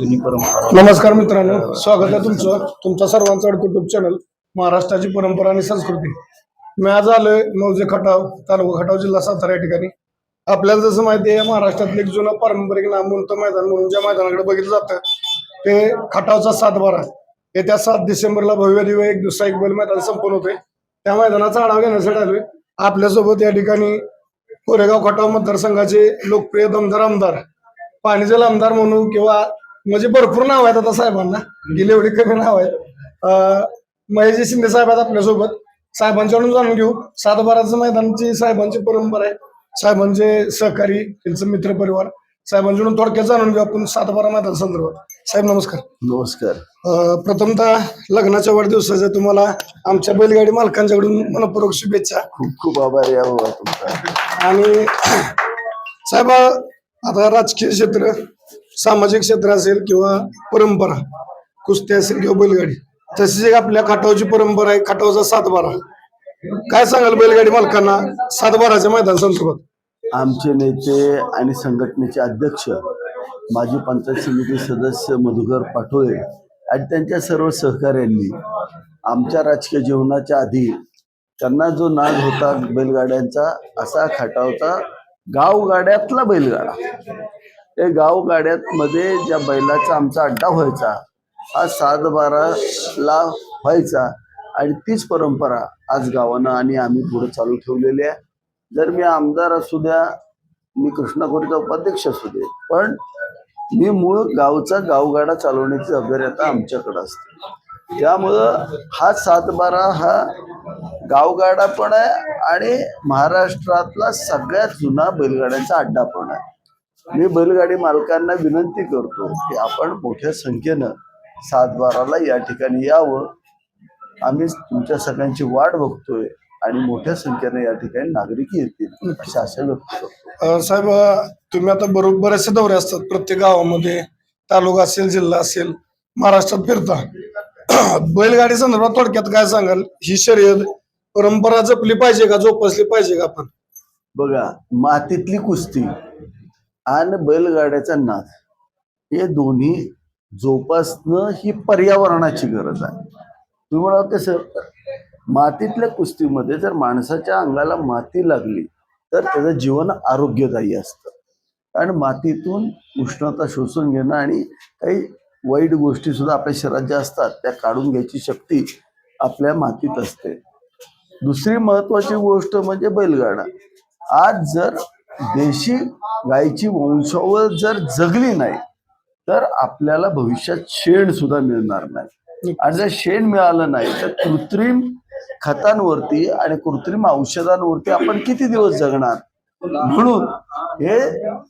जुनी परंपरा. नमस्कार मित्रांनो स्वागत आहे तुमचं. तुमचा सर्वांचा युट्यूब चॅनल महाराष्ट्राची परंपरा आणि संस्कृती. मी आज आलोय मौजे खटाव तालुका खटाव जिल्हा सातारा या ठिकाणी. आपल्याला जसं माहिती आहे महाराष्ट्रातलं एक जुनं पारंपरिक नामवंत मैदान म्हणून ज्या मैदानाकडे बघितलं जातं ते खटावचा सातबारा. येत्या सात डिसेंबरला भव्य दिव्य एक दुसरा एक बैल मैदान संपन्न होते त्या मैदानाचा आढावा घेण्यासाठी आलोय. आपल्यासोबत या ठिकाणी कोरेगाव खटाव मतदारसंघाचे लोकप्रिय दमदार आमदार पाणीजल आमदार म्हणू किंवा म्हणजे भरपूर नाव आहेत आता साहेबांना. गेले एवढी कमी नाव आहेत. महेशजी शिंदे साहेब आहेत आपल्यासोबत. साहेबांच्याकडून जाणून घेऊ. सातबाराचं मैदानची साहेबांची परंपरा आहे. साहेबांचे सहकारी त्यांचं मित्र परिवार साहेबांच्याकडून थोडक्यात जाणून घेऊ आपण सातबारा मैदान संदर्भात. साहेब नमस्कार. नमस्कार. प्रथमतः लग्नाच्या वाढदिवसाच्या तुम्हाला आमच्या बैलगाडी मालकांच्याकडून मनपूर्वक शुभेच्छा. खूप खूप आभारी आणि साहेब आता राजकीय क्षेत्र सामाजिक क्षेत्र असेल किंवा परंपरा कुस्ती असेल किंवा बैलगाडी तशीच एक आपल्या खाटावची परंपरा आहे खाटावचा सातबारा. काय सांगाल बैलगाडी मालकांना? सातबाराच्या मैदान संदर्भात आमचे नेते आणि संघटनेचे अध्यक्ष माजी पंचायत समिती सदस्य मधुकर पाठोळे आणि त्यांच्या सर्व सहकाऱ्यांनी आमच्या राजकीय जीवनाच्या आधी त्यांना जो नाद होता बैलगाड्यांचा असा खाटावचा गावगाड्यातला बैलगाडा. ते गावगाड्यात मध्ये ज्या बैलाचा आमचा अड्डा व्हायचा हा सात बाराला व्हायचा. आणि तीच परंपरा आज गावानं आणि आम्ही पुढे चालू ठेवलेली आहे. जर मी आमदार असू द्या मी कृष्णाखोरीचा उपाध्यक्ष असू दे पण मी मूळ गावचा गावगाडा चालवण्याची जबाबदारी आता आमच्याकडे असते. त्यामुळं हा सातबारा हा गावगाडा पण आहे आणि महाराष्ट्रातला सगळ्यात जुना बैलगाड्यांचा अड्डा पण आहे. मी बैलगाडी मालकांना विनंती करतो की आपण मोठ्या संख्येनं सातबाराला या ठिकाणी यावं. आम्ही तुमच्या सगळ्यांची वाट बघतोय आणि मोठ्या संख्येने या ठिकाणी नागरिक येतील अशी आशा व्यक्त साहेब तुम्ही आता बरोबर बरेचसे दौरे असतात. प्रत्येक गावामध्ये तालुका असेल जिल्हा असेल महाराष्ट्रात फिरता. बैलगाडी संदर्भात थोडक्यात काय सांगाल? ही शर्यत परंपरा जपली पाहिजे का? जोपासली पाहिजे का आपण? बघा मातीतली कुस्ती आणि बैलगाड्याचा नाद. हे दोन्ही जोपासणं ही पर्यावरणाची गरज आहे. तुम्ही म्हणाल कसं मातीतल्या कुस्तीमध्ये जर माणसाच्या अंगाला माती लागली तर त्याचं जीवन आरोग्यदायी असतं. कारण मातीतून उष्णता शोषून घेणं आणि काही वाईट गोष्टी सुद्धा आपल्या शरीरात ज्या असतात त्या काढून घ्यायची शक्ती आपल्या मातीत असते. दुसरी महत्वाची गोष्ट म्हणजे बैलगाडा. आज जर देशी गायची वंशावळ जर जगली नाही तर आपल्याला भविष्यात शेण सुद्धा मिळणार नाही. आणि जर शेण मिळालं नाही तर कृत्रिम खतांवरती आणि कृत्रिम औषधांवरती आपण किती दिवस जगणार? म्हणून हे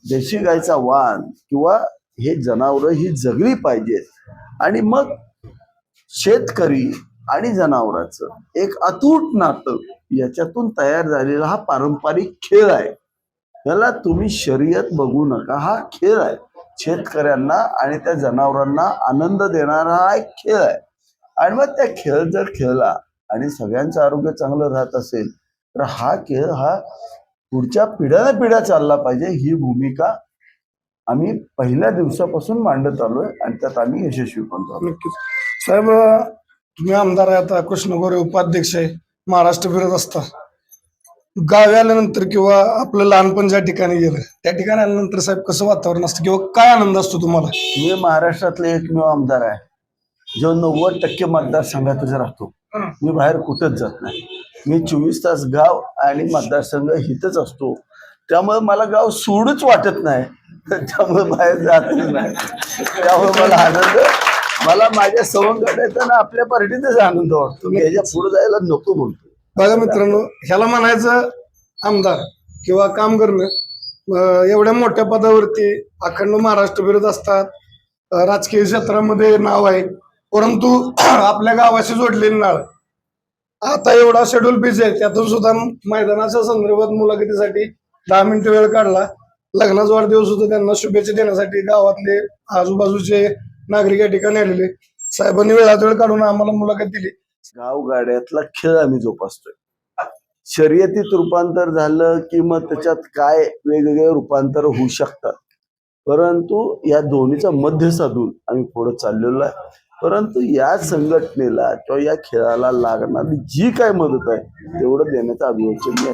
देशी गायचा वाण किंवा हे जनावरं ही जगली पाहिजेत. आणि मग शेतकरी आणि जनावरांचं एक अतूट नातं याच्यातून तयार झालेला हा पारंपरिक खेळ आहे. याला तुम्ही शर्यत बघू नका. हा खेळ आहे. शेतकऱ्यांना आणि त्या जनावरांना आनंद देणारा हा एक खेळ आहे. आणि मग त्या खेळ जर खेळला आणि सगळ्यांचं आरोग्य चांगलं राहत असेल तर हा खेळ हा पुढच्या पिढ्याने पिढ्या चालला पाहिजे. ही भूमिका आम्ही पहिल्या दिवसापासून मांडत आलोय आणि त्यात आम्ही यशस्वी पण झालो. साहेब तुम्ही आमदार आहे आता कृष्णगोरे उपाध्यक्ष आहे महाराष्ट्र फिरत असता. गावी आल्यानंतर किंवा आपलं लहानपण ज्या ठिकाणी गेलं त्या ठिकाणी आल्यानंतर साहेब कसं वातावरण असतं किंवा काय आनंद असतो तुम्हाला? मी महाराष्ट्रातले एकमेव आमदार आहे. जो नव्वद टक्के मतदारसंघातच राहतो मी बाहेर कुठंच जात नाही. मी चोवीस तास गाव आणि मतदारसंघ हिथच असतो. त्यामुळे मला गाव सोडूच वाटत नाही. त्यामुळे बाहेर जातच नाही. त्यामुळे मला आनंद मला माझ्या सवंगडाचा ना आपल्या पार्टीतच आनंद वाटतो. मी ह्याच्या पुढे जायला नको म्हणतो. बघा मित्रांनो ह्याला म्हणायचं आमदार किंवा काम करणं एवढ्या मोठ्या पदावरती अखंड महाराष्ट्र फिरत असतात. राजकीय क्षेत्रामध्ये नाव आहे. परंतु आपल्या गावाशी जोडलेली नाळ. आता एवढा शेड्यूल बिझी आहे. त्यातून सुद्धा मैदानाच्या संदर्भात मुलाखतीसाठी दहा मिनिटं वेळ काढला. लग्नाचा वाढदिवस होता. त्यांना शुभेच्छा देण्यासाठी गावातले आजूबाजूचे नागरिक या ठिकाणी आलेले साहेबांनी वेळात वेळ काढून आम्हाला मुलाखत दिली. गावगाड्यातला खेळ आम्ही जोपासतोय. शर्यतीत रूपांतर झालं की मग त्याच्यात काय वेगवेगळे रूपांतर होऊ शकतात. परंतु या दोन्हीचा मध्य साधून आम्ही पुढे चाललेलो आहे. परंतु या संघटनेला किंवा या खेळाला लागणारी जी काय मदत आहे तेवढं देण्याचं अभिवचन मी